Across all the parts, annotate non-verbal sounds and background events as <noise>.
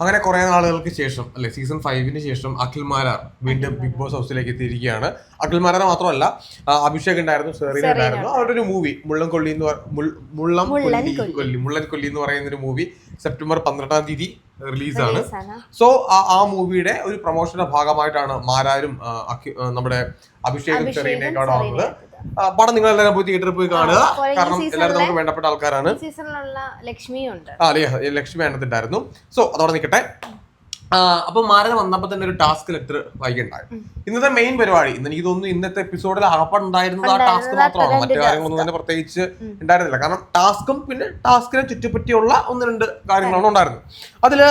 അങ്ങനെ കുറെ നാളുകൾക്ക് ശേഷം അല്ലെ സീസൺ ഫൈവിന് ശേഷം അഖിൽ മാരാർ വീണ്ടും ബിഗ് ബോസ് ഹൗസിലേക്ക് എത്തിയിരിക്കുകയാണ്. അഖിൽ മാരാർ മാത്രമല്ല അഭിഷേക് ഉണ്ടായിരുന്നു സെറീന ഉണ്ടായിരുന്നു. അവരുടെ ഒരു മൂവി മുള്ളം കൊള്ളി എന്ന് മുള്ളം കൊല്ലി കൊല്ലി. മുള്ളൻ കൊല്ലി എന്ന് പറയുന്ന ഒരു മൂവി സെപ്റ്റംബർ പന്ത്രണ്ടാം തീയതി റിലീസാണ്. സോ ആ മൂവിയുടെ ഒരു പ്രൊമോഷന്റെ ഭാഗമായിട്ടാണ് മാരാരും നമ്മുടെ അഭിഷേകും സെറീനയൊക്കെ അവിടെ വന്നത്. പടം നിങ്ങൾ എല്ലാവരും പോയി തിയേറ്ററിൽ പോയി കാണുക. കാരണം എല്ലാവരും നമുക്ക് വേണ്ടപ്പെട്ട ആൾക്കാരാണ്. ആ ലക്ഷ്മി വേണ്ടതുണ്ടായിരുന്നു. സോ അതോടെ നിൽക്കട്ടെ. അപ്പൊ മാരൻ വന്നപ്പോ തന്നെ ഒരു ടാസ്ക് ലെറ്റർ വായിക്കുണ്ടായി ഇന്നത്തെ മെയിൻ പരിപാടി. ഇന്ന് എനിക്ക് തോന്നുന്നു ഇന്നത്തെ എപ്പിസോഡിൽ അകപ്പുണ്ടായിരുന്നത് ആ ടാസ്ക് മാത്രമാണ്. മറ്റു കാര്യങ്ങളൊന്നും തന്നെ പ്രത്യേകിച്ച് ഉണ്ടായിരുന്നില്ല. കാരണം ടാസ്കും പിന്നെ ടാസ്കിനെ ചുറ്റിപ്പറ്റിയുള്ള ഒന്ന് രണ്ട് കാര്യങ്ങളാണ് ഉണ്ടായിരുന്നത്. അതിൽ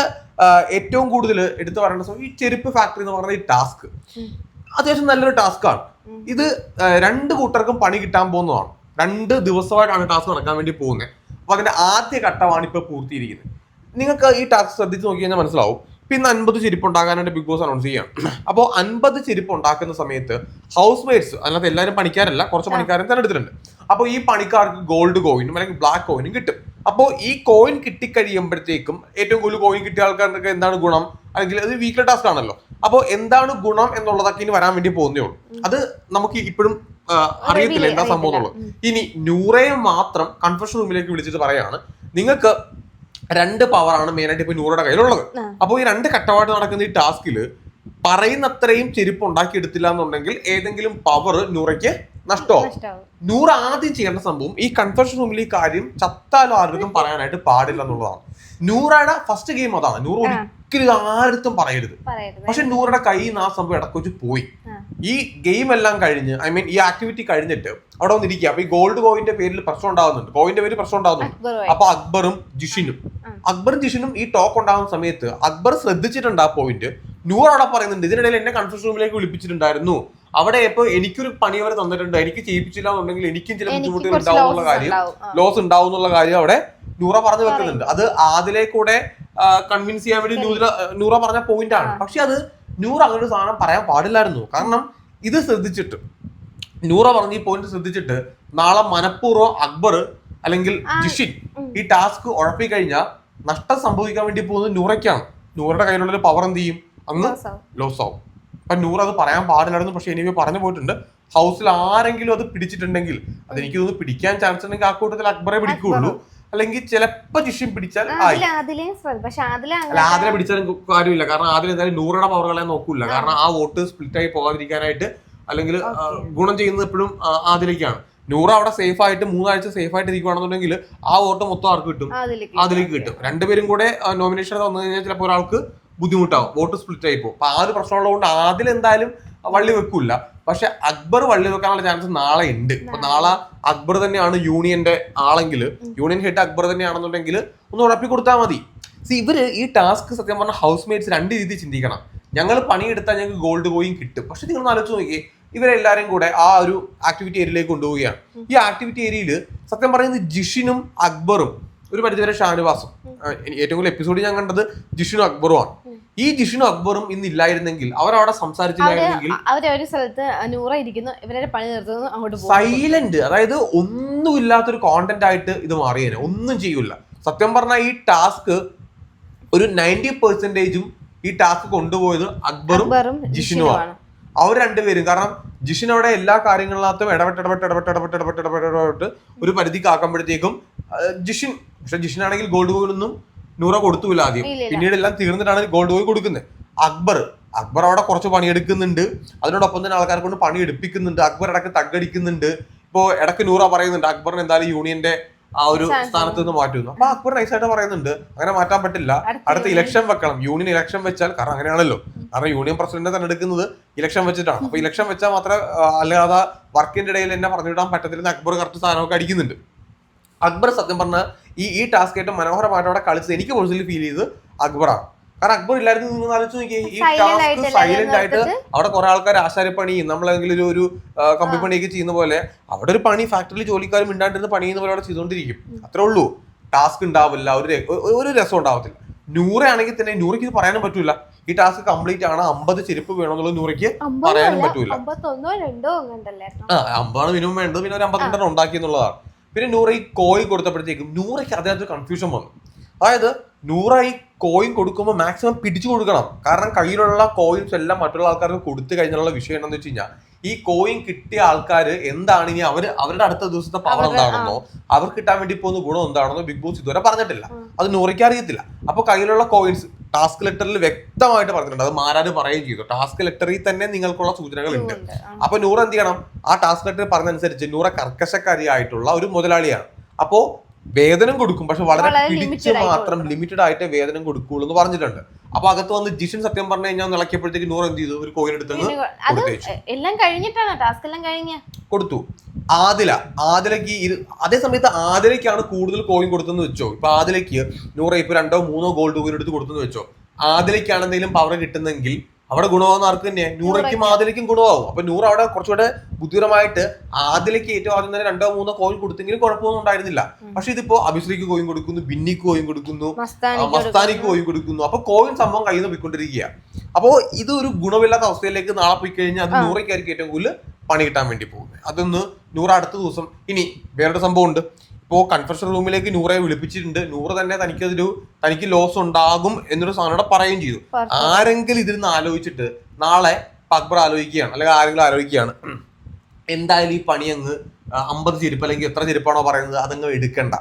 ഏറ്റവും കൂടുതൽ എടുത്തു പറയേണ്ട സമയം ഈ ചെരുപ്പ് ഫാക്ടറി എന്ന് പറയുന്ന ഈ ടാസ്ക്. അത്യാവശ്യം നല്ലൊരു ടാസ്ക്കാണ് ഇത് രണ്ട് കൂട്ടർക്കും പണി കിട്ടാൻ പോകുന്നതാണ്. രണ്ട് ദിവസമായിട്ടാണ് ടാസ്ക് നടക്കാൻ വേണ്ടി പോകുന്നത്. അപ്പൊ അതിന്റെ ആദ്യ ഘട്ടമാണ് ഇപ്പൊ പൂർത്തിയിരിക്കുന്നത് നിങ്ങൾക്ക് ഈ ടാസ്ക് ശ്രദ്ധിച്ച് നോക്കി കഴിഞ്ഞാൽ മനസ്സിലാവും. പിന്നെ അൻപത് ചെരുപ്പ് ഉണ്ടാക്കാനായിട്ട് ബിഗ് ബോസ് അനൗൺസ് ചെയ്യാം അപ്പോൾ അൻപത് ചെരുപ്പ് ഉണ്ടാക്കുന്ന സമയത്ത് ഹൗസ് മെയ്റ്റ്സ് അതിനകത്ത് എല്ലാവരും പണിക്കാരല്ല കുറച്ച് പണിക്കാരൻ തിരഞ്ഞെടുത്തിട്ടുണ്ട് അപ്പോൾ ഈ പണിക്കാർക്ക് ഗോൾഡ് കോയിനും അല്ലെങ്കിൽ ബ്ലാക്ക് കോയിനും കിട്ടും. അപ്പോൾ ഈ കോയിൻ കിട്ടിക്കഴിയുമ്പോഴത്തേക്കും ഏറ്റവും കൂടുതൽ കോയിൻ കിട്ടിയ ആൾക്കാർക്ക് എന്താണ് ഗുണം? അല്ലെങ്കിൽ അത് വീക്ക്ലി ടാസ്ക് ആണല്ലോ. അപ്പോൾ എന്താണ് ഗുണം എന്നുള്ളതൊക്കെ ഇനി വരാൻ വേണ്ടി പോകുന്നേ ഉള്ളൂ. അത് നമുക്ക് ഇപ്പോഴും അറിയത്തില്ല എന്താ സംഭവം എന്നുള്ളത്. ഇനി നൂറയെ മാത്രം കൺഫെഷൻ റൂമിലേക്ക് വിളിച്ചിട്ട് പറയാണ് നിങ്ങൾക്ക് രണ്ട് പവറാണ് മെയിനായിട്ട് ഇപ്പൊ നൂറയുടെ കയ്യിലുള്ളത്. അപ്പോൾ ഈ രണ്ട് കട്ടവായിട്ട് നടക്കുന്ന ഈ ടാസ്കിൽ പറയുന്നത്രയും ചെരുപ്പ് ഉണ്ടാക്കിയെടുത്തില്ല എന്നുണ്ടെങ്കിൽ ഏതെങ്കിലും പവർ നൂറയ്ക്ക് നഷ്ടമാവും. നൂറ് ആദ്യം ചെയ്യേണ്ട സംഭവം ഈ കൺഫെഷൻ റൂമിൽ ഈ കാര്യം ചത്താലും ആർക്കും പറയാനായിട്ട് പാടില്ല എന്നുള്ളതാണ്. നൂറയുടെ ഫസ്റ്റ് ഗെയിം അതാണ്. നൂറ് ഒരിക്കലും ആരടുത്തും പറയരുത്. പക്ഷെ നൂറുടെ കയ്യിൽ നിന്ന് ആ സംഭവം ഇടക്കൊച്ച് പോയി. ഈ ഗെയിം എല്ലാം കഴിഞ്ഞ് ഐ മീൻ ഈ ആക്ടിവിറ്റി കഴിഞ്ഞിട്ട് അവിടെ വന്നിരിക്കുക. അപ്പൊ ഈ ഗോൾഡ് കോയിന്റെ പേരിൽ പ്രശ്നം ഉണ്ടാകുന്നുണ്ട് കോയിന്റെ പേരിൽ പ്രശ്നം ഉണ്ടാകുന്നുണ്ട്. അപ്പൊ അക്ബറും ജിഷിനും. അക്ബറും ജിഷിനും ഈ ടോക്ക് ഉണ്ടാകുന്ന സമയത്ത് അക്ബർ ശ്രദ്ധിച്ചിട്ടുണ്ട് ആ പോയിന്റ് നൂറ് അവിടെ പറയുന്നുണ്ട്. ഇതിനിടയിൽ എന്നെ കൺഫ്യൂഷൻ റൂമിലേക്ക് വിളിപ്പിച്ചിട്ടുണ്ടായിരുന്നു. അവിടെ ഇപ്പൊ എനിക്കൊരു പണി അവർ തന്നിട്ടുണ്ട്. എനിക്ക് ചെയ്യിപ്പിച്ചില്ല എന്നുണ്ടെങ്കിൽ എനിക്കും ചില ബുദ്ധിമുട്ടുകൾ ഉണ്ടാവും എന്നുള്ള കാര്യം. ലോസ് ഉണ്ടാവും എന്നുള്ള കാര്യം അവിടെ നൂറ പറഞ്ഞു വെക്കുന്നുണ്ട്. അത് ആദിലെ കൂടെ കൺവിൻസ് ചെയ്യാൻ വേണ്ടി നൂറ നൂറ പറഞ്ഞ പോയിന്റ് ആണ്. പക്ഷെ അത് നൂറ് അങ്ങനെ ഒരു സാധനം പറയാൻ പാടില്ലായിരുന്നു. കാരണം ഇത് ശ്രദ്ധിച്ചിട്ട് നൂറ പറഞ്ഞ ഈ പോയിന്റ് ശ്രദ്ധിച്ചിട്ട് നാളെ മനഃപൂർവം അക്ബർ അല്ലെങ്കിൽ ജിഷിൻ ഈ ടാസ്ക് ഉഴപ്പി കഴിഞ്ഞാൽ നഷ്ടം സംഭവിക്കാൻ വേണ്ടി പോകുന്നത് നൂറയ്ക്കാണ്. നൂറുടെ കയ്യിലുള്ളൊരു പവർ എന്ത് ചെയ്യും? അങ്ങ് ലോസ് ആവും. അപ്പൊ നൂറ് അത് പറയാൻ പാടില്ലായിരുന്നു. പക്ഷെ എനിവേ പറഞ്ഞു പോയിട്ടുണ്ട്. ഹൗസിൽ ആരെങ്കിലും അത് പിടിച്ചിട്ടുണ്ടെങ്കിൽ അത് എനിക്ക് തോന്നുന്നു പിടിക്കാൻ ചാൻസ് ഉണ്ടെങ്കിൽ ആ കൂട്ടത്തിൽ അക്ബറെ പിടിക്കുള്ളൂ അല്ലെങ്കിൽ ചിലപ്പോ ജിഷ്യം പിടിച്ചാൽ ആയി. അല്ല ആദിലെ പിടിച്ചാലും കാര്യമില്ല. കാരണം ആദ്യം എന്തായാലും നൂറുടെ പവർ കളയാൻ നോക്കൂല. കാരണം ആ വോട്ട് സ്പ്ലിറ്റ് ആയി പോകാതിരിക്കാനായിട്ട് അല്ലെങ്കിൽ ഗുണം ചെയ്യുന്നത് എപ്പോഴും ആദിലേക്കാണ് നൂറ് അവിടെ സേഫ് ആയിട്ട് മൂന്നാഴ്ച സേഫ് ആയിട്ട് ഇരിക്കുകയാണെന്നുണ്ടെങ്കിൽ ആ വോട്ട് മൊത്തം ആർക്ക് കിട്ടും? അതിലേക്ക് കിട്ടും. രണ്ടുപേരും കൂടെ നോമിനേഷൻ വന്നു കഴിഞ്ഞാൽ ചിലപ്പോൾ ഒരാൾക്ക് ബുദ്ധിമുട്ടാവും. വോട്ട് സ്പ്ലിറ്റ് ആയി പോകും. അപ്പൊ ആ ഒരു പ്രശ്നമുള്ളതുകൊണ്ട് ആദ്യം എന്തായാലും വള്ളി വെക്കൂല. പക്ഷെ അക്ബർ വള്ളി വെക്കാനുള്ള ചാൻസ് നാളെ ഉണ്ട്. അപ്പൊ നാളെ. അക്ബർ തന്നെയാണ് യൂണിയന്റെ ആളെങ്കിൽ യൂണിയൻ ഹെഡ് അക്ബർ തന്നെയാണെന്നുണ്ടെങ്കിൽ ഒന്ന് ഉറപ്പി കൊടുത്താൽ മതി. സി ഇവർ ഈ ടാസ്ക് സത്യം പറഞ്ഞ ഹൗസ് മേറ്റ്സ് രണ്ട് രീതി ചിന്തിക്കണം. ഞങ്ങൾ പണിയെടുത്താൽ ഞങ്ങൾക്ക് ഗോൾഡ് കോയിൻ കിട്ടും. പക്ഷെ നിങ്ങൾ ആലോചിച്ച് നോക്കിയേ ഇവരെല്ലാരും കൂടെ ആ ഒരു ആക്ടിവിറ്റി ഏരിയയിലേക്ക് കൊണ്ടുപോവുകയാണ്. ഈ ആക്ടിവിറ്റി ഏരിയയിൽ സത്യം പറയുന്നത് ജിഷിനും അക്ബറും ഒരു പരിധിവരെ ഷാനുവാസും. ഏറ്റവും കൂടുതൽ എപ്പിസോഡ് ഞാൻ കണ്ടത് ജിഷിനും അക്ബറുമാണ്. ഈ ജിഷിനും അക്ബറും ഇന്ന് ഇല്ലായിരുന്നെങ്കിൽ അവരവിടെ സംസാരിച്ചില്ലായിരുന്നെങ്കിൽ അവരെ ഒരു സ്ഥലത്ത് നൂറ ഇരിക്കുന്നു പണി നിർത്തുന്നു അങ്ങോട്ട് സൈലന്റ് അതായത് ഒന്നും ഒന്നുമില്ലാത്തൊരു കോണ്ടന്റ് ആയിട്ട് ഇത് മാറിയേനെ. ഒന്നും ചെയ്യൂല. സത്യം പറഞ്ഞാൽ ഈ ടാസ്ക് ഒരു നയന്റി പെർസെന്റേജും ഈ ടാസ്ക് കൊണ്ടുപോയത് അക്ബറും ജിഷിനുമാണ്. അവർ രണ്ടുപേരും കാരണം ജിഷിൻ അവിടെ എല്ലാ കാര്യങ്ങളിനകത്തും ഇടപെട്ട് ഇടപെട്ട് ഇടപെട്ട് ഇടപെട്ട് ഇടപെട്ട് ഇടപെട്ട് ഇടപെട്ട് ഒരു പരിധിക്ക് ആക്കുമ്പോഴത്തേക്കും ജിഷിൻ പക്ഷെ ജിഷിനാണെങ്കിൽ ഗോൾഡ് കോയിൻ ഒന്നും നൂറ കൊടുത്തൂല ആദ്യം. പിന്നീട് എല്ലാം തീർന്നിട്ടാണ് ഗോൾഡ് പോയി കൊടുക്കുന്നത്. അക്ബർ അക്ബർ അവിടെ കുറച്ച് പണിയെടുക്കുന്നുണ്ട് അതിനോടൊപ്പം തന്നെ ആൾക്കാരെ കൊണ്ട് പണി എടുപ്പിക്കുന്നുണ്ട്. അക്ബർ ഇടയ്ക്ക് തగ్గടിക്കുന്നുണ്ട് ഇപ്പോ ഇടയ്ക്ക് നൂറ പറയുന്നുണ്ട്. അക്ബറിന് എന്തായാലും യൂണിയന്റെ ആ ഒരു സ്ഥാനത്ത് നിന്ന് മാറ്റുന്നു അപ്പൊ അക്ബർ നൈസായിട്ട് പറയുന്നുണ്ട്. അങ്ങനെ മാറ്റാൻ പറ്റില്ല. അടുത്ത ഇലക്ഷൻ വെക്കണം. യൂണിയൻ ഇലക്ഷൻ വെച്ചാൽ കാരണം അങ്ങനെയാണല്ലോ. കാരണം യൂണിയൻ പ്രസിഡന്റിനെ തന്നെ എടുക്കുന്നത് ഇലക്ഷൻ വെച്ചിട്ടാണ്. അപ്പൊ ഇലക്ഷൻ വെച്ചാൽ മാത്രമേ അല്ലാതെ വർക്കിന്റെ ഇടയിൽ എന്നെ പറഞ്ഞു വിടാൻ പറ്റത്തില്ലെന്ന് അക്ബർ കറക്റ്റ് സ്ഥാനമൊക്കെ അടിക്കുന്നുണ്ട്. അക്ബർ സത്യം പറഞ്ഞ ഈ ഈ ടാസ്ക് ഏറ്റവും മനോഹരമായിട്ട് അവിടെ കളിച്ചത് എനിക്ക് പേഴ്സണലി ഫീൽ ചെയ്ത് അക്ബറാണ്. കാരണം അക്ബർ ഇല്ലായിരുന്നു നിങ്ങൾ ആലോചിച്ച് നോക്കിയേ ഈ ടാസ്ക് സൈലന്റ് ആയിട്ട് അവിടെ കുറെ ആൾക്കാർ ആശാരിപ്പണി നമ്മളെങ്കിലും ഒരു ഒരു പണിയൊക്കെ കമ്പിപ്പണിയൊക്കെ ചെയ്യുന്ന പോലെ അവിടെ ഒരു പണി ഫാക്ടറിയിൽ ജോലിക്കാരും ഇണ്ടാണ്ടിരുന്ന പണി ചെയ്യുന്ന പോലെ അവിടെ ചെയ്തുകൊണ്ടിരിക്കും. അത്രേ ഉള്ളൂ. ടാസ്ക് ഉണ്ടാവില്ല ഒരു ഒരു രസം ഉണ്ടാവത്തില്ല. നൂറയാണെങ്കിൽ തന്നെ നൂറയ്ക്ക് ഇത് പറയാനും പറ്റൂല. ഈ ടാസ്ക് കംപ്ലീറ്റ് ആണ് അമ്പത് ചെരുപ്പ് വേണമെന്നുള്ളത് നൂറയ്ക്ക് പറയാനും പറ്റൂല. ആ അമ്പതാണ് മിനിമം വേണ്ടത് പിന്നെ ഒരു അമ്പത്തിരണ്ടെണ്ണം ഉണ്ടാക്കി എന്നുള്ളതാണ് പിന്നെ നൂറ ഈ കോയിൻ കൊടുത്തപ്പോഴത്തേക്കും നൂറയ്ക്ക് അതിനകത്ത് കൺഫ്യൂഷൻ വന്നു. അതായത് നൂറ ഈ കോയിൻ കൊടുക്കുമ്പോൾ മാക്സിമം പിടിച്ചു കൊടുക്കണം. കാരണം കയ്യിലുള്ള കോയിൻസ് എല്ലാം മറ്റുള്ള ആൾക്കാർക്ക് കൊടുത്തു കഴിഞ്ഞുള്ള വിഷയം എന്താണെന്ന് വെച്ച് കഴിഞ്ഞാൽ ഈ കോയിൻ കിട്ടിയ ആൾക്കാർ എന്താണ് ഇനി അവർ അവരുടെ അടുത്ത ദിവസത്തെ പവർ എന്താണെന്നോ അവർക്ക് കിട്ടാൻ വേണ്ടി പോകുന്ന ഗുണം എന്താണെന്നോ ബിഗ് ബോസ് ഇതുവരെ പറഞ്ഞിട്ടില്ല. അത് നൂറയ്ക്ക് അറിയത്തില്ല. അപ്പൊ കയ്യിലുള്ള കോയിൻസ് ടാസ്ക് ലെറ്ററിൽ വ്യക്തമായിട്ട് പറഞ്ഞിട്ടുണ്ട്. അത് മാരാര് പറയുകയും ചെയ്തു. ടാസ്ക് ലെറ്ററിൽ തന്നെ നിങ്ങൾക്കുള്ള സൂചനകൾ ഉണ്ട്. അപ്പൊ നൂറ് എന്ത് ചെയ്യണം? ആ ടാസ്ക് ലെറ്റർ പറഞ്ഞനുസരിച്ച് നൂറ കർക്കശക്കാരിയായിട്ടുള്ള ഒരു മുതലാളിയാണ്. അപ്പോ വേതനം കൊടുക്കും. പക്ഷെ വളരെ പിടിച്ച് മാത്രം ലിമിറ്റഡ് ആയിട്ട് വേതനം കൊടുക്കുള്ളൂ എന്ന് പറഞ്ഞിട്ടുണ്ട്. അപ്പൊ അകത്ത് വന്ന് ജിഷൻ സത്യം പറഞ്ഞു കഴിഞ്ഞാൽ നിളക്കിയപ്പോഴത്തേക്ക് നൂറ് എന്ത് ചെയ്തു? ഒരു കോയിൻ പിന്നെ എല്ലാം കഴിഞ്ഞിട്ടാണ്? ടാസ്ക് എല്ലാം കഴിഞ്ഞ? കൊടുത്തു. ആദില ആദിലയ്ക്ക് ഇരു അതേ സമയത്ത് ആദിലയ്ക്കാണ് കൂടുതൽ കോയിൻ കൊടുത്തെന്ന് വെച്ചോ? ഇപ്പൊ ആദിലയ്ക്ക് നൂറ് ഇപ്പൊ രണ്ടോ മൂന്നോ ഗോൾഡ് കോയിൻ എടുത്ത് കൊടുത്തെന്ന് വെച്ചോ? ആദിലയ്ക്കാണ് എന്തെങ്കിലും പവർ കിട്ടുന്നെങ്കിൽ അവിടെ ഗുണമാകുന്ന ആർക്ക് തന്നെ നൂറയ്ക്കും ആദിലയ്ക്കും ഗുണമാകും അപ്പൊ നൂറ് അവിടെ കുറച്ചുകൂടെ ബുദ്ധിപരമായിട്ട് ആദിലയ്ക്ക് ഏറ്റവും ആദ്യം തന്നെ രണ്ടോ മൂന്നോ കോയിൻ കൊടുത്തെങ്കിലും കുഴപ്പമൊന്നും ഉണ്ടായിരുന്നില്ല. പക്ഷെ ഇതിപ്പോ അഭിശ്രീക്ക് കോയിൻ കൊടുക്കുന്നു ബിന്നിക്ക് കോയിൻ കൊടുക്കുന്നു മസ്താനിക്ക് കോയിൻ കൊടുക്കുന്നു. അപ്പൊ കോയിൻ സംഭവം കയ്യിൽ നിന്ന് പോയിക്കൊണ്ടിരിക്കുക അപ്പോ ഇത് ഒരു ഗുണമില്ലാത്ത അവസ്ഥയിലേക്ക് നാളെ പോയി കഴിഞ്ഞാൽ അത്. നൂറയ്ക്കായിരിക്കും ഏറ്റവും കൂടുതൽ പണി കിട്ടാൻ വേണ്ടി പോകുന്നത്. അതൊന്ന് നൂറ് അടുത്ത ദിവസം. ഇനി വേറൊരു സംഭവം ഉണ്ട് ഇപ്പോ കൺഫെഷൻ റൂമിലേക്ക് നൂറെ വിളിപ്പിച്ചിട്ടുണ്ട്. നൂറ് തന്നെ തനിക്കതൊരു തനിക്ക് ലോസ് ഉണ്ടാകും എന്നൊരു സാധനം പറയുകയും ചെയ്തു. ആരെങ്കിലും ഇതിരുന്ന് ആലോചിച്ചിട്ട് നാളെ അക്ബർ ആലോചിക്കുകയാണ്. അല്ലെങ്കിൽ ആരെങ്കിലും ആലോചിക്കുകയാണ്. എന്തായാലും ഈ പണി അങ്ങ് അമ്പത് ചെരുപ്പ് അല്ലെങ്കിൽ എത്ര ചെരുപ്പാണോ പറയുന്നത് അതങ്ങ് എടുക്കണ്ട.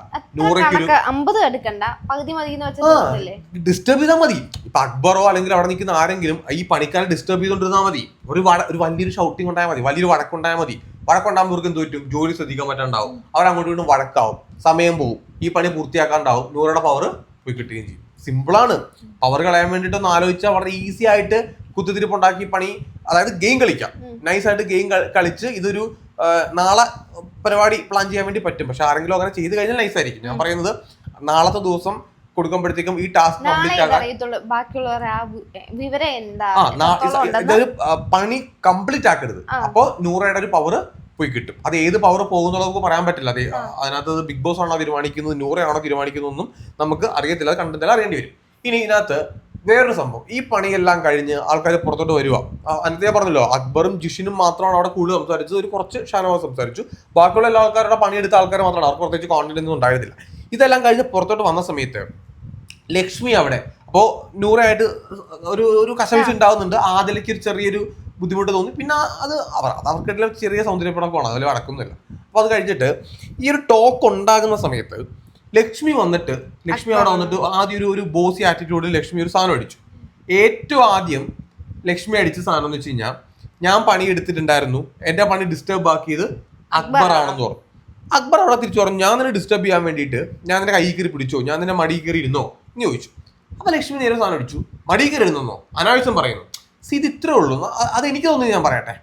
ഡിസ്റ്റർബ് ചെയ്താൽ മതി ഇപ്പൊ അക്ബറോ അല്ലെങ്കിൽ അവിടെ നിൽക്കുന്ന ആരെങ്കിലും ഈ പണിക്കാരെ ഡിസ്റ്റർബ് ചെയ്തോണ്ടിരുന്നാൽ മതി. ഒരു ഒരു വലിയൊരു ഷൗട്ടിംഗ് ഉണ്ടായാൽ മതി. വലിയൊരു വഴക്കുണ്ടായാൽ മതി. വഴക്കുണ്ടാകുമ്പോൾ ഇവർക്ക് എന്ത് പറ്റും ജോലി ശ്രദ്ധിക്കാൻ പറ്റാണ്ടാവും അവർ അങ്ങോട്ടും ഇങ്ങോട്ടും വഴക്കാവും. സമയം പോകും ഈ പണി പൂർത്തിയാക്കാണ്ടാവും. നൂറുടെ പവർ പോയി കിട്ടുകയും ചെയ്യും. സിമ്പിളാണ് പവർ കളയാൻ വേണ്ടിയിട്ട് ഒന്ന് ആലോചിച്ചാൽ വളരെ ഈസി ആയിട്ട് കുത്തിത്തിരിപ്പുണ്ടാക്കി പണി അതായത് ഗെയിം കളിക്കാം. നൈസായിട്ട് ഗെയിം കളിച്ച് ഇതൊരു നാളെ പരിപാടി പ്ലാൻ ചെയ്യാൻ വേണ്ടി പറ്റും. പക്ഷെ ആരെങ്കിലും അങ്ങനെ ചെയ്ത് കഴിഞ്ഞാൽ നൈസായിരിക്കും ഞാൻ പറയുന്നത് നാളത്തെ ദിവസം കൊടുക്കുമ്പോഴത്തേക്കും ഈ ടാസ്ക് കംപ്ലീറ്റ് ആകാൻ ഇതൊരു പണി കംപ്ലീറ്റ് ആക്കരുത്. ആ. അപ്പൊ നൂറയുടെ ഒരു പവർ പോയി കിട്ടും. അത് ഏത് പവർ പോകുന്നുള്ളത് നമുക്ക് പറയാൻ പറ്റില്ല. അത് അതിനകത്ത് ബിഗ് ബോസ് ആണോ തീരുമാനിക്കുന്നത് നൂറയാണോ തീരുമാനിക്കുന്നതെന്നും നമുക്ക് അറിയത്തില്ല. അത് കണ്ടെത്താൻ അറിയേണ്ടി വരും. ഇനി ഇതിനകത്ത് വേറൊരു സംഭവം. ഈ പണിയെല്ലാം കഴിഞ്ഞ് ആൾക്കാർ പുറത്തോട്ട് വരിക. അനത്തെ പറഞ്ഞല്ലോ അക്ബറും ജിഷിനും മാത്രമാണ് അവിടെ കൂടുതൽ സംസാരിച്ചത്. ഒരു കുറച്ച് ഷാനവാസ് സംസാരിച്ചു. ബാക്കിയുള്ള എല്ലാ ആൾക്കാരുടെ പണിയെടുത്ത ആൾക്കാർ മാത്രമാണ്. അവർക്ക് പ്രത്യേകിച്ച് കോണ്ടന്റ് ഒന്നും ഉണ്ടായിരുന്നില്ല. ഇതെല്ലാം കഴിഞ്ഞ് പുറത്തോട്ട് വന്ന സമയത്ത് ലക്ഷ്മി അവിടെ. അപ്പോ നൂറായിട്ട് ഒരു ഒരു കശവിശ ഉണ്ടാവുന്നുണ്ട്. ആദിലേക്ക് ഒരു ചെറിയൊരു ബുദ്ധിമുട്ട് തോന്നി. പിന്നെ അത് അവർ അത് അവർക്കിടയിലെ ചെറിയ സൗന്ദര്യപ്പടക്കമാണ് അതിൽ അടക്കുന്നില്ല അപ്പൊ അത് കഴിഞ്ഞിട്ട് ഈ ഒരു ടോക്ക് ഉണ്ടാകുന്ന സമയത്ത് ലക്ഷ്മി വന്നിട്ട് ലക്ഷ്മി അവിടെ വന്നിട്ട് ആദ്യം ഒരു ഒരു ബോസി ആറ്റിറ്റ്യൂഡിൽ ലക്ഷ്മി ഒരു സാധനം അടിച്ചു. ഏറ്റവും ആദ്യം ലക്ഷ്മി അടിച്ച സാധനം എന്ന് വെച്ച് കഴിഞ്ഞാൽ ഞാൻ പണി എടുത്തിട്ടുണ്ടായിരുന്നു. എന്റെ പണി ഡിസ്റ്റർബ് ആക്കിയത് അക്ബർ ആണെന്ന് പറഞ്ഞു. അക്ബർ അവിടെ തിരിച്ചു പറഞ്ഞു ഞാൻ നിന്നെ ഡിസ്റ്റർബ് ചെയ്യാൻ വേണ്ടിയിട്ട് ഞാൻ നിന്റെ കൈ കയറി പിടിച്ചോ? ഞാൻ നിന്നെ മടി കയറി ഇരുന്നോ? എന്ന് ചോദിച്ചു. അപ്പൊ ലക്ഷ്മി നേരെ സാധനം അടിച്ചു. മടി കയറി അനാവശ്യം പറയുന്നു. സി ഇത് ഇത്രേ ഉള്ളൂ. അത് എനിക്ക് തോന്നുന്നു ഞാൻ പറയട്ടെ.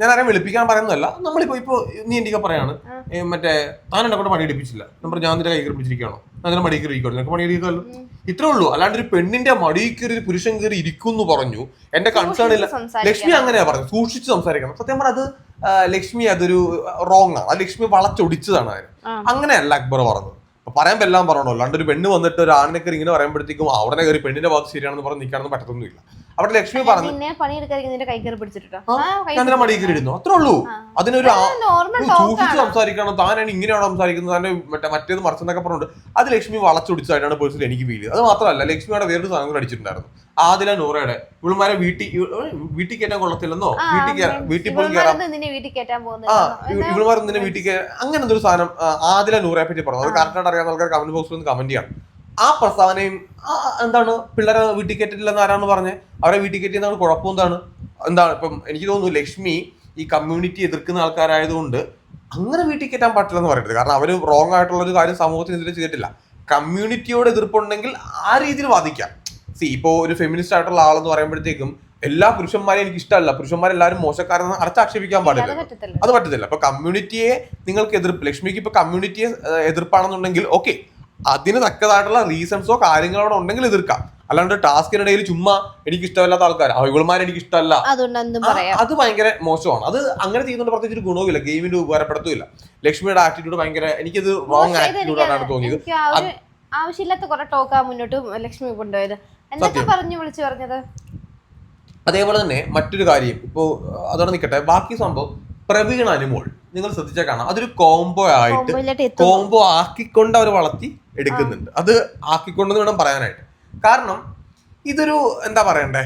ഞാൻ ആരെയും വിളിപ്പിക്കാൻ പറയുന്നതല്ല. നമ്മളിപ്പോ ഇപ്പൊ നീ എനിക്ക് പറയാണ്. മറ്റേ താൻ എന്നെ കൊണ്ട് പണി എടുപ്പിച്ചില്ല നമ്മൾ ഞാൻ നിന്റെ കൈ അങ്ങനെ ഞാൻ നിന്റെ മടി നിനക്ക് പണി എടുക്കാമല്ലോ ഇത്രേ ഉള്ളൂ. അല്ലാണ്ട് ഒരു പെണ്ണിന്റെ മടി കയറി ഒരു പുരുഷൻ കയറി ഇരിക്കുന്നു പറഞ്ഞു. എന്റെ കൺസേൺ ഇല്ല. ലക്ഷ്മി അങ്ങനെയാ പറഞ്ഞു സൂക്ഷിച്ച് സംസാരിക്കണം. സത്യം പറഞ്ഞത് ലക്ഷ്മി അതൊരു റോങ് ആണ്. ലക്ഷ്മി വളച്ചൊടിച്ചതാണ് ആ. അങ്ങനെയല്ല അക്ബർ പറഞ്ഞത്. പറയാൻ എല്ലാം പറയണോ അല്ലാണ്ട് ഒരു പെണ്ണ് വന്നിട്ട് ഒരു ആണിനെ കയറി ഇങ്ങനെ പറയുമ്പോഴത്തേക്കും അവിടെ കയറി പെണ്ണിന്റെ ഭാഗത്ത് ശരിയാണെന്ന് പറഞ്ഞ് നിൽക്കാനൊന്നും പറ്റത്തൊന്നുമില്ല. അവിടെ ലക്ഷ്മി പറഞ്ഞു. നിന്നെ പണിയെടുക്കാതിരിക്കും നിന്റെ കൈ കയറി പിടിച്ചിട്ടോ ആ, ഞാൻ നിന്നെ മടി കയറി ഇരുന്നു അത്രേ ഉള്ളൂ. അതിനൊരു സൂക്ഷിച്ച് സംസാരിക്കണം. താനാണ് ഇങ്ങനെയാണോ സംസാരിക്കുന്നത്. തന്നെ മറ്റേ മറ്റേത് മറിച്ചെന്നൊക്കെ പറഞ്ഞിട്ട് അത് ലക്ഷ്മി വളച്ചൊടിച്ചതായിട്ടാണ് പേഴ്സണൽ എനിക്ക് ഫീൽ ചെയ്തത്. അത് മാത്രമല്ല ലക്ഷ്മിയുടെ വേറൊരു സാധനം കൂടെ അടിച്ചിട്ടുണ്ടായിരുന്നു. ആദില നൂറയുടെ ഇവളുമാരെ വീട്ടിൽ വീട്ടിൽ കയറ്റാൻ കൊള്ളത്തില്ലെന്നോ? വീട്ടിൽ വീട്ടിൽ പോലും കയറാം. ആ ഇവളുമാർ നിന്നെ വീട്ടിൽ അങ്ങനെ എന്തൊരു സാധനം ആദ്യം ആദില നൂറെ പറ്റി പറഞ്ഞു. അത് കറക്റ്റായിട്ട് അറിയാവുന്ന ആൾക്കാർ കമന്റ് ബോക്സിൽ ഒന്ന് കമന്റ് ചെയ്യണം. ആ പ്രസ്താവനയും ആ, എന്താണ് പിള്ളേരെ വീട്ടിൽ കയറ്റിട്ടില്ലെന്ന് ആരാണ് പറഞ്ഞത് അവരെ വീട്ടിൽ കയറ്റിയെന്നാണ് കുഴപ്പം എന്താണ്? എന്താണ് ഇപ്പം എനിക്ക് തോന്നുന്നു ലക്ഷ്മി ഈ കമ്മ്യൂണിറ്റി എതിർക്കുന്ന ആൾക്കാരായതുകൊണ്ട് അങ്ങനെ വീട്ടിൽ കയറ്റാൻ പറ്റില്ലെന്ന് പറയരുത്. കാരണം അവർ റോങ് ആയിട്ടുള്ള ഒരു കാര്യം സമൂഹത്തിനെതിരെ ചെയ്തിട്ടില്ല. കമ്മ്യൂണിറ്റിയോട് എതിർപ്പുണ്ടെങ്കിൽ ആ രീതിയിൽ വാദിക്കാം. സി ഇപ്പോൾ ഒരു ഫെമിനിസ്റ്റ് ആയിട്ടുള്ള ആളെന്ന് പറയുമ്പോഴത്തേക്കും എല്ലാ പുരുഷന്മാരെയും എനിക്ക് ഇഷ്ടമല്ല. പുരുഷന്മാരെല്ലാവരും മോശക്കാരെന്ന് അടച്ചാക്ഷേപിക്കാൻ പാടില്ല. അത് പറ്റത്തില്ല. അപ്പൊ കമ്മ്യൂണിറ്റിയെ നിങ്ങൾക്ക് എതിർപ്പ് ലക്ഷ്മിക്ക് ഇപ്പൊ കമ്മ്യൂണിറ്റിയെ എതിർപ്പാണെന്നുണ്ടെങ്കിൽ ഓക്കെ അതിന് തക്കതായിട്ടുള്ള റീസൺസോ കാര്യങ്ങളോ അവിടെ ഉണ്ടെങ്കിൽ എതിർക്കാം. അല്ലാണ്ട് ടാസ്കിനിടയിൽ ചുമ്മാ എനിക്ക് ഇഷ്ടമല്ലാത്ത ആൾക്കാർ ഇവളുമാരെ എനിക്ക് ഇഷ്ടമല്ല അത് ഭയങ്കര മോശമാണ്. അത് അങ്ങനെ ചെയ്യുന്നതുകൊണ്ട് പ്രത്യേകിച്ച് ഒരു ഗുണവുമില്ല. ഗെയിമിന്റെ ഉപകാരപ്പെടുത്തില്ല ലക്ഷ്മിയുടെ ആറ്റിറ്റ്യൂഡ് ഭയങ്കര എനിക്കത് റോങ് ആറ്റിറ്റ്യൂഡാണ് തോന്നിയത്. ആവശ്യമില്ലാത്ത കുറെ ടോക്കാ മുന്നോട്ട് ലക്ഷ്മി കൊണ്ടുപോയത്. എന്തൊക്കെ പറഞ്ഞു വിളിച്ചു പറഞ്ഞത്? അതേപോലെ തന്നെ മറ്റൊരു കാര്യം. ഇപ്പോ അതോടെ നിൽക്കട്ടെ ബാക്കി സംഭവം പ്രവീൺ അനുമോൾ. നിങ്ങൾ ശ്രദ്ധിച്ചാൽ കാണാം. അതൊരു കോംബോ ആയിട്ട് കോംബോ ആക്കിക്കൊണ്ട് അവർ വളർത്തി എടുക്കുന്നുണ്ട്. അത് ആക്കിക്കൊണ്ടെന്ന് വേണം പറയാനായിട്ട്. കാരണം ഇതൊരു എന്താ പറയണ്ടേ?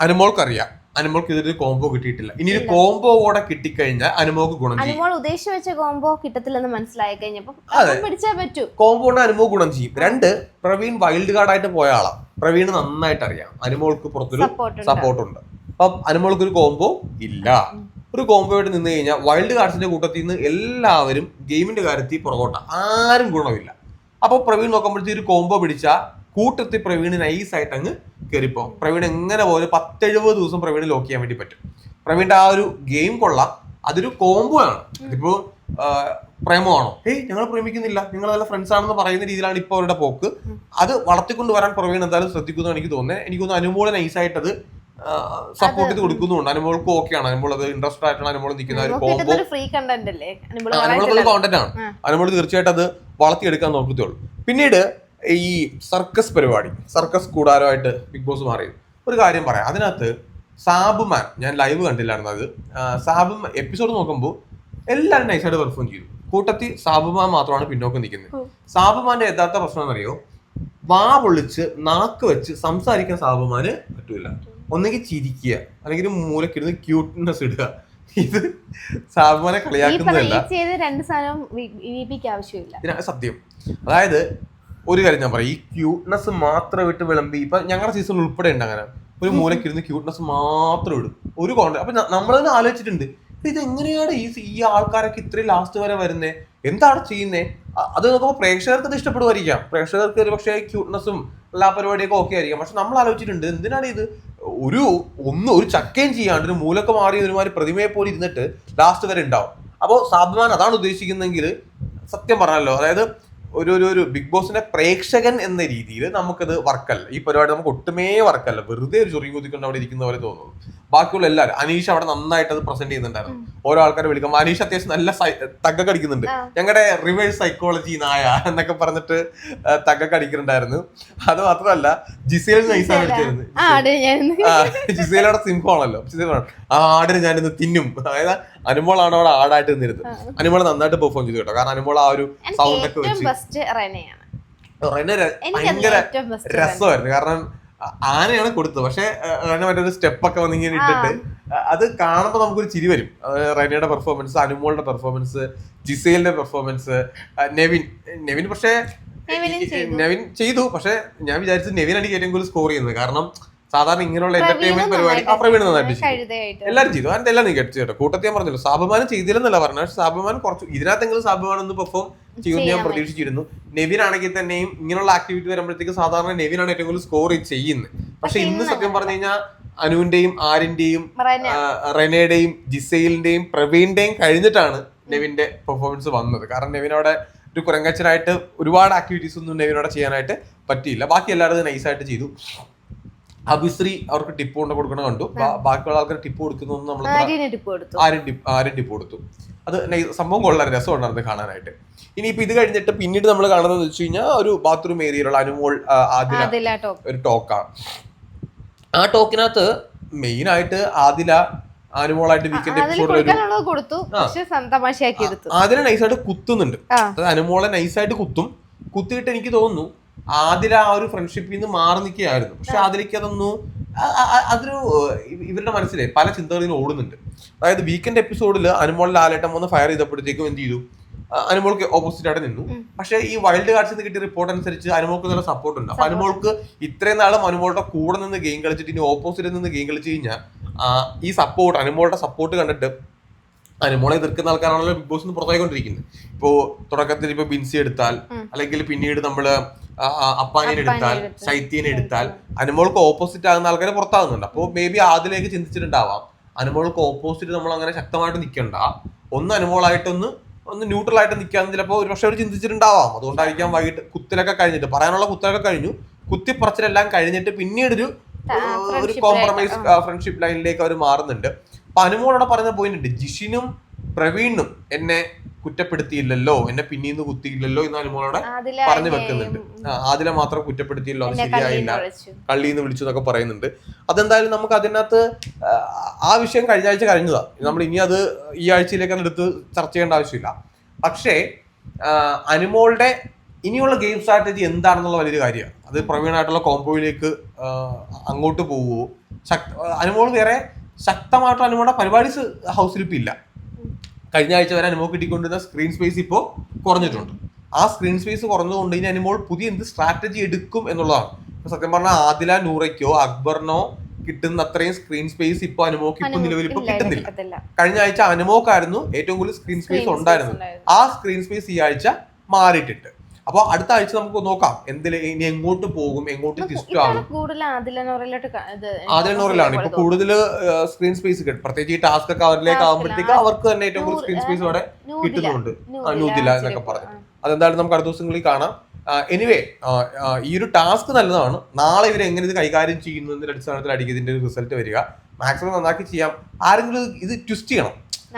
അനുമോൾക്കറിയാം. അനുമോൾക്ക് ഇതൊരു കോംബോ കിട്ടിയിട്ടില്ല. ഇനി ഒരു കോംബോ കൂടെ കിട്ടിക്കഴിഞ്ഞാൽ അനുമോൾക്ക് ഗുണം ചെയ്യും. അനുമോൾ ഉദ്ദേശിച്ച് വെച്ച കോംബോ കിട്ടത്തില്ലെന്ന് മനസ്സിലായി കഴിഞ്ഞപ്പോ അതെ. പിടിച്ചാ പറ്റൂ. കോംബോ കൊണ്ട് അനുമോ ഗുണം ചെയ്യും. രണ്ട് പ്രവീൺ വൈൽഡ് കാർഡ് ആയിട്ട് പോയ ആളാ. പ്രവീൺ നന്നായിട്ട് അറിയാം അനുമോൾക്ക് പുറത്തൊരു സപ്പോർട്ട് സപ്പോർട്ട് ഉണ്ട്. അപ്പം അനുമോൾക്ക് ഒരു കോംബോ ഇല്ല ഒരു കോംബോ ആയിട്ട് നിന്ന് കഴിഞ്ഞാൽ വൈൽഡ് കാർഡ്സിന്റെ കൂട്ടത്തിൽ നിന്ന് എല്ലാവരും ഗെയിമിന്റെ കാര്യത്തിൽ പുറകോട്ട. ആരും ഗുണമില്ല. അപ്പോൾ പ്രവീൺ നോക്കുമ്പോഴത്തേക്ക് ഒരു കോംബോ പിടിച്ച കൂട്ടത്തിൽ പ്രവീൺ നൈസ് ആയിട്ട് അങ്ങ് കയറിപ്പോ പ്രവീൺ എങ്ങനെ പോലെ പത്തെഴുപത് ദിവസം പ്രവീൺ ലോക്ക് ചെയ്യാൻ വേണ്ടി പറ്റും. പ്രവീണിന്റെ ആ ഒരു ഗെയിം കൊള്ളാം. അതൊരു കോംബോ ആണ്. ഇതിപ്പോ പ്രേമോ പ്രേമമാണോ? ഏയ് ഞങ്ങൾ പ്രേമിക്കുന്നില്ല. നിങ്ങൾ നല്ല ഫ്രണ്ട്സ് ആണെന്ന് പറയുന്ന രീതിയിലാണ് ഇപ്പോൾ അവരുടെ പോക്ക്. അത് വളർത്തിക്കൊണ്ട് വരാൻ പ്രവീൺ എന്തായാലും ശ്രദ്ധിക്കുന്നു എനിക്ക് തോന്നുന്നത്. എനിക്കൊന്ന് അനുമോൾ നൈസായിട്ട് അത് സപ്പോർട്ട് ചെയ്ത് കൊടുക്കുന്നുണ്ട്. അനുമോൾക്ക് ഓക്കെയാണ് അനുമോൾ അത് ഇൻട്രസ്റ്റഡ് ആയിട്ടാണ് അനുമോൾ നിൽക്കുന്ന ഒരു കോംബോ ഫ്രീ കണ്ടന്റ് ആണ്. അനുമോൾ തീർച്ചയായിട്ടും അത് വളർത്തിയെടുക്കാൻ നോക്കത്തുള്ളൂ. പിന്നീട് ഈ സർക്കസ് പരിപാടി സർക്കസ് കൂടാരമായിട്ട് ബിഗ് ബോസ് മാറി. ഒരു കാര്യം പറയാം. അതിനകത്ത് സാബുമാൻ ഞാൻ ലൈവ് കണ്ടില്ലായിരുന്നു അത്. സാബുമാൻ സാബു എപ്പിസോഡ് നോക്കുമ്പോൾ എല്ലാവരും നൈസായിട്ട് പെർഫോം ചെയ്തു. കൂട്ടത്തിൽ സാബുമാൻ മാത്രമാണ് പിന്നോക്കം നിൽക്കുന്നത്. സാബുമാന്റെ യഥാർത്ഥ പ്രശ്നം എന്നറിയോ വാ പൊളിച്ച് നാക്ക് വെച്ച് സംസാരിക്കാൻ സാബുമാന് പറ്റൂല. ഒന്നെങ്കിൽ ചിരിക്കുക. അല്ലെങ്കിൽ മൂലക്കിടുന്ന് മൂലക്കിരുന്ന് ക്യൂട്ട്നെസ് ഇടുക. ഇത് സാബുമാനെ കളിയാക്കുന്നതല്ല. സത്യം. അതായത് ഒരു കാര്യം ഞാൻ പറയാം. ഈ ക്യൂട്ട്നെസ് മാത്രം ഇട്ട് വിളമ്പി ഇപ്പൊ ഞങ്ങളുടെ സീസൺ ഉൾപ്പെടെ ഉണ്ട് അങ്ങനെ. ഒരു മൂലക്കിരുന്ന് ക്യൂട്ട്നെസ് മാത്രം ഇടും. ഒരു കോണ്ട അപ്പൊ നമ്മൾ തന്നെ ആലോചിച്ചിട്ടുണ്ട്. ഇത് എങ്ങനെയാണ് ഈ ഈ ആൾക്കാരൊക്കെ ഇത്രയും ലാസ്റ്റ് വരെ വരുന്നേ? എന്താണ് ചെയ്യുന്നേ? അത് നോക്കുമ്പോൾ പ്രേക്ഷകർക്ക് അത് ഇഷ്ടപ്പെടുമായിരിക്കാം. പ്രേക്ഷകർക്ക് ഒരു പക്ഷേ ക്യൂട്ട്നെസ്സും എല്ലാ പരിപാടിയൊക്കെ ഓക്കെ ആയിരിക്കാം. പക്ഷെ നമ്മൾ ആലോചിച്ചിട്ടുണ്ട് എന്തിനാണ് ഇത് ഒരു ഒന്ന് ഒരു ചക്കയും ചെയ്യാണ്ട് ഒരു മൂലൊക്കെ മാറി ഒരുമാതിരി പ്രതിമയെ പോലെ ഇരുന്നിട്ട് ലാസ്റ്റ് വരെ ഉണ്ടാവും അപ്പോൾ സാബ്മാൻ അതാണ് ഉദ്ദേശിക്കുന്നതെങ്കിൽ സത്യം പറഞ്ഞല്ലോ. അതായത് ഒരു ഒരു ഒരു ബിഗ് ബോസിന്റെ പ്രേക്ഷകൻ എന്ന രീതിയിൽ നമുക്കത് വർക്കല്ല ഈ പരിപാടി നമുക്ക് ഒട്ടുമേ വർക്കല്ല വെറുതെ ഒരു ചൊറി കുതിക്കൊണ്ട് അവിടെ ഇരിക്കുന്ന പോലെ തോന്നുന്നു ബാക്കിയുള്ള എല്ലാവരും. അനീഷ് അവിടെ നന്നായിട്ട് അത് പ്രസന്റ് ചെയ്യുന്നുണ്ടായിരുന്നു. ഓരോ ആൾക്കാരെ വിളിക്കുമ്പോൾ അനീഷ് അത്യാവശ്യം നല്ല തഗ്ഗൊക്കെ അടിക്കുന്നുണ്ട്. ഞങ്ങളുടെ റിവേഴ്സ് സൈക്കോളജി നായ എന്നൊക്കെ പറഞ്ഞിട്ട് തഗ്ഗൊക്കെ അടിക്കുന്നുണ്ടായിരുന്നു. അത് മാത്രമല്ല ജിസേൽ നൈസാണ് വിളിച്ചിരുന്നത്. ജിസേൽ അവിടെ സിംഹമാണല്ലോ ജിസേൽ ആ ആടിന് ഞാനിന്ന് തിന്നും. അതായത് അനുമോളാണ് അവിടെ ആടായിട്ട് നിന്നിരുന്നത്. അനുമോൾ നന്നായിട്ട് പെർഫോം ചെയ്തു കേട്ടോ. കാരണം അനുമോൾ ആ ഒരു സൗണ്ട് ഒക്കെ വെച്ച് ഭയങ്കര രസമായിരുന്നു. കാരണം ആനയാണ് കൊടുത്തത്. പക്ഷെ ആന മറ്റൊരു സ്റ്റെപ്പൊക്കെ വന്ന് ഇങ്ങനെ ഇട്ടിട്ട് അത് കാണുമ്പോൾ നമുക്കൊരു ചിരി വരും. റൈനയുടെ പെർഫോമൻസ് അനുമോളുടെ പെർഫോമൻസ് ജിസേലിന്റെ പെർഫോമൻസ് നെവിൻ. നെവിൻ പക്ഷേ. നെവിൻ ചെയ്തു. പക്ഷെ ഞാൻ വിചാരിച്ചത് നെവിൻ എനിക്ക് ഏറ്റവും കൂടുതൽ സ്കോർ ചെയ്യുന്നത്. കാരണം സാധാരണ ഇങ്ങനെയുള്ള എന്റർടൈൻമെന്റ് പരിപാടി ആ പ്രവീൺ നന്നായിട്ട് ചെയ്തു എല്ലാവരും ചെയ്തു. അതിന്റെ എല്ലാം നീ കേട്ടു കേട്ടോ കൂട്ടത്തിൽ ഞാൻ പറഞ്ഞല്ലോ. സാബുമാനം ചെയ്തില്ലെന്നല്ല പറഞ്ഞു പക്ഷെ സാബുമാനം കുറച്ച് ഇതിനകത്തെങ്കിലും സാബുമാനം ഒന്ന് പെർഫോം ചെയ്യുമെന്ന് ഞാൻ പ്രതീക്ഷിച്ചിരുന്നു. നെവിൻ ആണെങ്കിൽ തന്നെയും ഇങ്ങനെയുള്ള ആക്ടിവിറ്റി വരുമ്പോഴത്തേക്ക് സാധാരണ നെവിനാണ് ഏറ്റവും കൂടുതൽ സ്കോർ ചെയ്യുന്നത്. പക്ഷെ ഇന്ന് സത്യം പറഞ്ഞു കഴിഞ്ഞാൽ അനുവിന്റെയും ആരിന്റെയും റെനയുടെയും ജിസയിലിന്റെയും പ്രവീണിന്റെയും കഴിഞ്ഞിട്ടാണ് നെവിന്റെ പെർഫോമൻസ് വന്നത്. കാരണം നെവിൻ അവിടെ ഒരു കുരങ്ങച്ചനായിട്ട് ഒരുപാട് ആക്ടിവിറ്റീസ് ഒന്നും നെവിനോടെ ചെയ്യാനായിട്ട് പറ്റിയില്ല. ബാക്കി എല്ലാവരും നൈസായിട്ട് ചെയ്തു. അഭിശ്രീ അവർക്ക് ടിപ്പ് കൊണ്ട് കൊടുക്കണ കണ്ടു. ബാക്കിയുള്ള ആൾക്കാർ ടിപ്പ് കൊടുക്കുന്നൊന്നും നമ്മൾ ആരും ടിപ്പ് ആരും ടിപ്പ് കൊടുത്തു. അത് സംഭവം കൊള്ളാൻ രസം ഉണ്ടായിരുന്നു കാണാനായിട്ട്. ഇനിയിപ്പോ ഇത് കഴിഞ്ഞിട്ട് പിന്നീട് നമ്മൾ കാണുന്നത് വെച്ച് കഴിഞ്ഞാൽ ഒരു ബാത്റൂം ഏരിയയിലുള്ള അനുമോൾ ആദില ഒരു ടോക്കാണ് ആ ടോക്കിനകത്ത് മെയിൻ ആയിട്ട് ആദില അനുമോളായിട്ട് വീക്കെൻഡ് എപ്പിസോഡ് എപ്പിസോഡിൽ കൊടുത്തു. ആദില നൈസായിട്ട് കുത്തുന്നുണ്ട്. അതായത് അത് അനുമോളെ നൈസായിട്ട് കുത്തും. കുത്തിയിട്ട് എനിക്ക് തോന്നുന്നു ആദില ആ ഒരു ഫ്രണ്ട്ഷിപ്പിൽ നിന്ന് മാറി നിൽക്കുകയായിരുന്നു. പക്ഷെ അതിലേക്ക് അതൊന്നും അതൊരു ഇവ- ഇവരുടെ മനസ്സിലെ പല ചിന്തകളിൽ ഓടുന്നുണ്ട്. അതായത് വീക്കെൻഡ് എപ്പിസോഡിൽ അനുമോളിൽ ലാലേട്ടം വന്ന് ഫയർ ചെയ്തപ്പോഴത്തേക്കും എന്ത് ചെയ്തു? അനുമോൾക്ക് ഓപ്പോസിറ്റ് ആയിട്ട് നിന്നു. പക്ഷെ ഈ വൈൽഡ് കാർഡ്സിൽ നിന്ന് കിട്ടിയ റിപ്പോർട്ട് അനുസരിച്ച് അനുമോൾക്ക് നല്ല സപ്പോർട്ട് ഉണ്ട്. അപ്പൊ അനുമോൾക്ക് ഇത്രയും നാളും അനുമോളുടെ കൂടെ നിന്ന് ഗെയിം കളിച്ചിട്ട് ഇനി ഓപ്പോസിറ്റിൽ നിന്ന് ഗെയിം കളിച്ചു കഴിഞ്ഞാൽ ഈ സപ്പോർട്ട് അനുമോളുടെ സപ്പോർട്ട് കണ്ടിട്ട് അനുമോളെ എതിർക്കുന്ന ആൾക്കാരാണല്ലോ ബിഗ് ബോസ് പുറത്തായിക്കൊണ്ടിരിക്കുന്നത്. ഇപ്പോ തുടക്കത്തിൽ ഇപ്പൊ ബിൻസി എടുത്താൽ അല്ലെങ്കിൽ പിന്നീട് നമ്മൾ അപ്പാനിനെ എടുത്താൽ. ശൈത്യനെ എടുത്താൽ അനുമോൾക്ക് ഓപ്പോസിറ്റ് ആകുന്ന ആൾക്കാരെ പുറത്താകുന്നുണ്ട്. അപ്പോൾ മേ ബി ആദ്യത്തിലേക്ക് ചിന്തിച്ചിട്ടുണ്ടാവാം. അനുമോൾക്ക് ഓപ്പോസിറ്റ് നമ്മൾ അങ്ങനെ ശക്തമായിട്ട് നിൽക്കണ്ട ഒന്ന് അനുമോളായിട്ടൊന്ന് ഒന്ന് ന്യൂട്രൽ ആയിട്ട് നിൽക്കാന്ന് ചിലപ്പോൾ ഒരു പക്ഷേ അവർ ചിന്തിച്ചിട്ടുണ്ടാവാം. അതുകൊണ്ടായിരിക്കാം വൈകിട്ട് കുത്തിലൊക്കെ കഴിഞ്ഞിട്ട്. പറയാനുള്ള കുത്തിലൊക്കെ കഴിഞ്ഞു. കുത്തിപ്പറച്ചിലെല്ലാം കഴിഞ്ഞിട്ട് പിന്നീട് ഒരു ഒരു കോംപ്രമൈസ് ഫ്രണ്ട്ഷിപ്പ് ലൈനിലേക്ക് അവർ മാറുന്നുണ്ട്. അപ്പൊ അനുമോളോടെ പറയുന്ന പോയിന്റ് ഉണ്ട്. ജിഷിനും പ്രവീണും എന്നെ കുറ്റപ്പെടുത്തിയില്ലല്ലോ എന്നെ പിന്നീന്ന് കുത്തിയില്ലല്ലോ എന്ന് അനുമോളോടെ പറഞ്ഞു വെക്കുന്നുണ്ട്. ആദില മാത്രം കുറ്റപ്പെടുത്തിയില്ലോ അത് ശരിയായില്ല. കള്ളിന്ന് വിളിച്ചു. എന്നൊക്കെ പറയുന്നുണ്ട്. അതെന്തായാലും നമുക്ക് അതിനകത്ത് ആ, വിഷയം കഴിഞ്ഞ ആഴ്ച കഴിഞ്ഞതാ. നമ്മൾ ഇനി അത് ഈ ആഴ്ചയിലേക്ക് എടുത്ത് ചർച്ച ചെയ്യേണ്ട ആവശ്യമില്ല. പക്ഷേ അനുമോളുടെ ഇനിയുള്ള ഗെയിം സ്ട്രാറ്റജി എന്താണെന്നുള്ള വലിയൊരു കാര്യമാണ്. അത് പ്രവീണായിട്ടുള്ള കോമ്പോയിലേക്ക് അങ്ങോട്ട് പോവുമോ ശക്ത അനുമോൾ വേറെ ശക്തമായിട്ടുള്ള അനുമോളുടെ പരിപാടി ഹൗസിലിപ്പില്ല. കഴിഞ്ഞ ആഴ്ച വരെ അനുഭവം കിട്ടിക്കൊണ്ടിരുന്ന സ്ക്രീൻ സ്പേസ് ഇപ്പോൾ കുറഞ്ഞിട്ടുണ്ട്. ആ സ്ക്രീൻ സ്പേസ് കുറഞ്ഞതുകൊണ്ട് ഇനി അനുമോൾ പുതിയ എന്ത് സ്ട്രാറ്റജി എടുക്കും എന്നുള്ളതാണ്. ഇപ്പൊ സത്യം പറഞ്ഞാൽ ആദില നൂറയ്ക്കോ അക്ബറിനോ കിട്ടുന്ന അത്രയും സ്ക്രീൻ സ്പേസ് ഇപ്പൊ അനുമോക്ക് ഇപ്പൊ നിലവിൽ ഇപ്പൊ കിട്ടുന്നില്ല. കഴിഞ്ഞ ആഴ്ച അനുമോക്കായിരുന്നു ഏറ്റവും കൂടുതൽ സ്ക്രീൻ സ്പേസ് ഉണ്ടായിരുന്നത്. ആ സ്ക്രീൻ സ്പേസ് ഈ ആഴ്ച മാറിയിട്ടുണ്ട് അപ്പൊ അടുത്ത ആഴ്ച നമുക്ക് നോക്കാം. എന്തിൽ ഇനി എങ്ങോട്ട് പോകും എങ്ങോട്ട് തിരിച്ചു ആകും കൂടുതൽ നോറിലാണ്. ഇപ്പൊ കൂടുതൽ സ്ക്രീൻ സ്പേസ് കിട്ടും. പ്രത്യേകിച്ച് ഈ ടാസ്ക് ഒക്കെ അവരിലേക്ക് ആകുമ്പോഴത്തേക്ക് അവർക്ക് തന്നെ ഏറ്റവും കൂടുതൽ സ്ക്രീൻ സ്പേസ് അവിടെ കിട്ടുന്നുണ്ട്. നൂതില എന്നൊക്കെ പറഞ്ഞു അതെന്തായാലും നമുക്ക് അടുത്ത ദിവസങ്ങളിൽ കാണാം. എനിവേ ഈ ഒരു ടാസ്ക് നല്ലതാണ്. നാളെ ഇവർ എങ്ങനെ ഇത് കൈകാര്യം ചെയ്യുന്നു എന്നതിന്റെ അടിസ്ഥാനത്തിലായിരിക്കും ഇതിന്റെ റിസൾട്ട് വരിക. മാക്സിമം നന്നാക്കി ചെയ്യാം. ആരെങ്കിലും ഇത് ട്വിസ്റ്റ് ചെയ്യണം.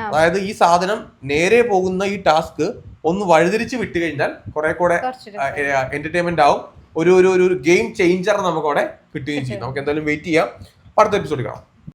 അതായത് ഈ സാധനം നേരെ പോകുന്ന ഈ ടാസ്ക് ഒന്ന് വഴിതിരിച്ച് വിട്ട് കഴിഞ്ഞാൽ കുറെ കൂടെ എന്റർടൈൻമെന്റ് ആവും. ഒരു ഒരു ഗെയിം ചേഞ്ചർ നമുക്ക് അവിടെ കിട്ടുകയും <laughs> ചെയ്യും. നമുക്ക് എന്തായാലും വെയിറ്റ് ചെയ്യാം. അടുത്ത എപ്പിസോഡ് കാണാം.